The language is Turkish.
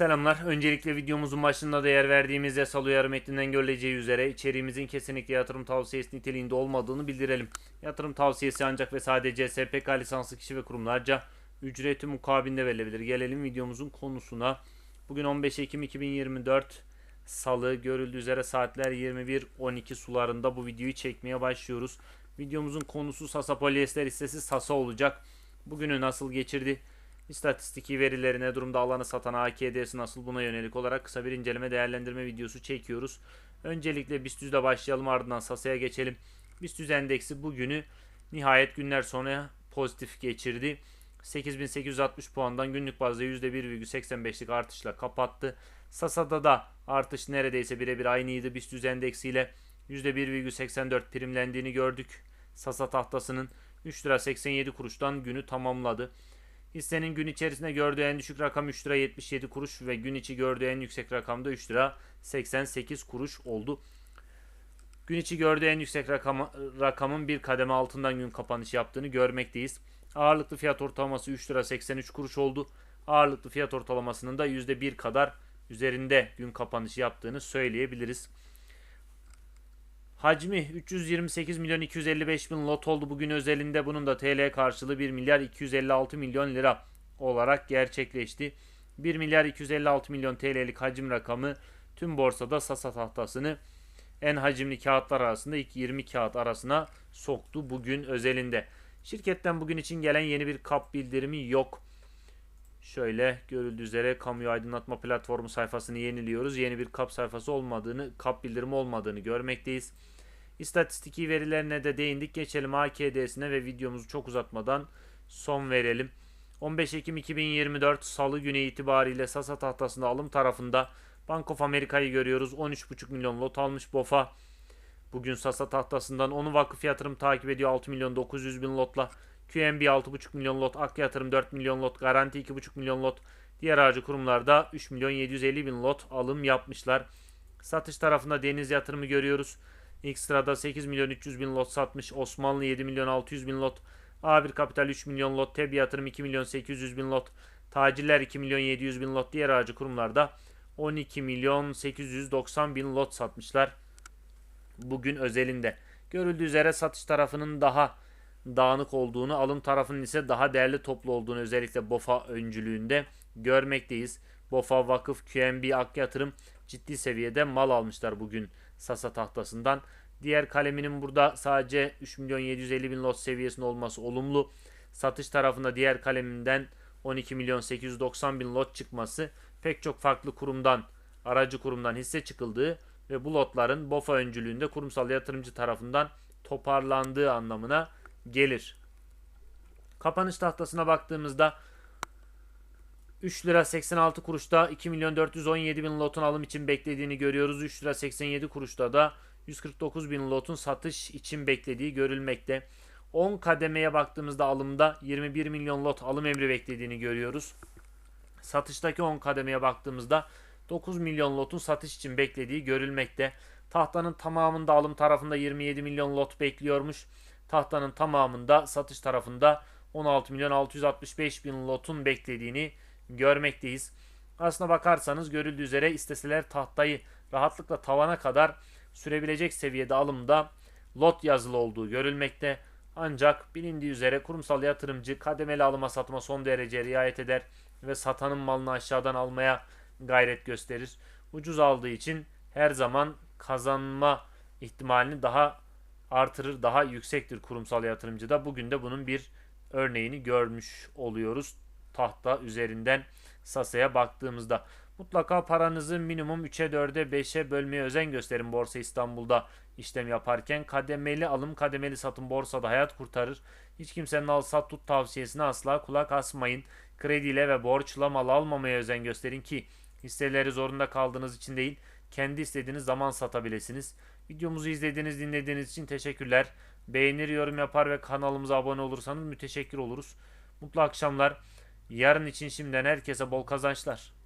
Selamlar. Öncelikle videomuzun başında da yer verdiğimiz yasal uyarı metninden görüleceği üzere içeriğimizin kesinlikle yatırım tavsiyesi niteliğinde olmadığını bildirelim. Yatırım tavsiyesi ancak ve sadece SPK lisanslı kişi ve kurumlarca ücreti mukabilinde verilebilir. Gelelim videomuzun konusuna. Bugün 15 Ekim 2024 Salı görüldüğü üzere saatler 21.12 sularında bu videoyu çekmeye başlıyoruz. Videomuzun konusu Sasa polyester hissesi Sasa olacak. Bugünü nasıl geçirdi? İstatistiki verileri ne durumda alanı satan AKD'si nasıl buna yönelik olarak kısa bir inceleme değerlendirme videosu çekiyoruz. Öncelikle BIST 100'de başlayalım ardından Sasa'ya geçelim. BIST 100 endeksi bugünü nihayet günler sonra pozitif geçirdi. 8860 puandan günlük bazda %1,85'lik artışla kapattı. Sasa'da da artış neredeyse birebir aynıydı. BIST 100 endeksiyle %1,84 primlendiğini gördük. Sasa tahtasının 3 lira 87 kuruştan günü tamamladı. Hissenin gün içerisinde gördüğü en düşük rakam 3 lira 77 kuruş ve gün içi gördüğü en yüksek rakam da 3 lira 88 kuruş oldu. Gün içi gördüğü en yüksek rakam, rakamın bir kademe altından gün kapanış yaptığını görmekteyiz. Ağırlıklı fiyat ortalaması 3 lira 83 kuruş oldu. Ağırlıklı fiyat ortalamasının da %1 kadar üzerinde gün kapanışı yaptığını söyleyebiliriz. Hacmi 328 milyon 255 bin lot oldu bugün özelinde. Bunun da TL karşılığı 1 milyar 256 milyon lira olarak gerçekleşti. 1 milyar 256 milyon TL'lik hacim rakamı tüm borsada Sasa tahtasını en hacimli kağıtlar arasında ilk 20 kağıt arasına soktu bugün özelinde. Şirketten bugün için gelen yeni bir kap bildirimi yok. Şöyle görüldüğü üzere kamuyu aydınlatma platformu sayfasını yeniliyoruz. Yeni bir kap sayfası olmadığını, kap bildirimi olmadığını görmekteyiz. İstatistiki verilerine de değindik. Geçelim AKD'sine ve videomuzu çok uzatmadan son verelim. 15 Ekim 2024 Salı günü itibariyle Sasa tahtasında alım tarafında Bank of America'yı görüyoruz. 13,5 milyon lot almış BOFA. Bugün Sasa tahtasından onu vakıf yatırım takip ediyor 6 milyon 900 bin lotla. QNB 6,5 milyon lot, Ak Yatırım 4 milyon lot, Garanti 2,5 milyon lot. Diğer aracı kurumlarda 3 milyon 750 bin lot alım yapmışlar. Satış tarafında Deniz Yatırımı görüyoruz. İlk sırada 8 milyon 300 bin lot satmış. Osmanlı 7 milyon 600 bin lot. A1 Kapital 3 milyon lot. TEB Yatırım 2 milyon 800 bin lot. Taciller 2 milyon 700 bin lot. Diğer aracı kurumlarda 12 milyon 890 bin lot satmışlar. Bugün özelinde. Görüldüğü üzere satış tarafının daha dağınık olduğunu, alım tarafının ise daha değerli toplu olduğunu özellikle BOFA öncülüğünde görmekteyiz. BOFA, Vakıf, QNB, Ak Yatırım ciddi seviyede mal almışlar bugün Sasa tahtasından. Diğer kaleminin burada sadece 3 milyon 750 bin lot seviyesinde olması olumlu. Satış tarafında diğer kaleminden 12 milyon 890 bin lot çıkması pek çok farklı kurumdan, aracı kurumdan hisse çıkıldığı ve bu lotların BOFA öncülüğünde kurumsal yatırımcı tarafından toparlandığı anlamına gelir. Kapanış tahtasına baktığımızda 3 lira 86 kuruşta 2 milyon 417 bin lotun alım için beklediğini görüyoruz. 3 lira 87 kuruşta da 149 bin lotun satış için beklediği görülmekte. 10 kademeye baktığımızda alımda 21 milyon lot alım emri beklediğini görüyoruz. Satıştaki 10 kademeye baktığımızda 9 milyon lotun satış için beklediği görülmekte. Tahtanın tamamında alım tarafında 27 milyon lot bekliyormuş. Tahtanın tamamında satış tarafında 16 milyon 665 bin lotun beklediğini görmekteyiz. Aslına bakarsanız görüldüğü üzere isteseler tahtayı rahatlıkla tavana kadar sürebilecek seviyede alımda lot yazılı olduğu görülmekte. Ancak bilindiği üzere kurumsal yatırımcı kademeli alıma satma son derece riayet eder ve satanın malını aşağıdan almaya gayret gösterir. Ucuz aldığı için her zaman kazanma ihtimalini daha artırır, daha yüksektir kurumsal yatırımcı da. Bugün de bunun bir örneğini görmüş oluyoruz tahta üzerinden Sasa'ya baktığımızda. Mutlaka paranızı minimum 3'e 4'e 5'e bölmeye özen gösterin Borsa İstanbul'da işlem yaparken. Kademeli alım kademeli satım borsada hayat kurtarır. Hiç kimsenin al sat tut tavsiyesine asla kulak asmayın. Krediyle ve borçla mal almamaya özen gösterin ki hisseleri zorunda kaldığınız için değil kendi istediğiniz zaman satabilirsiniz. Videomuzu izlediğiniz dinlediğiniz için teşekkürler. Beğenir yorum yapar ve kanalımıza abone olursanız müteşekkir oluruz. Mutlu akşamlar. Yarın için şimdiden herkese bol kazançlar.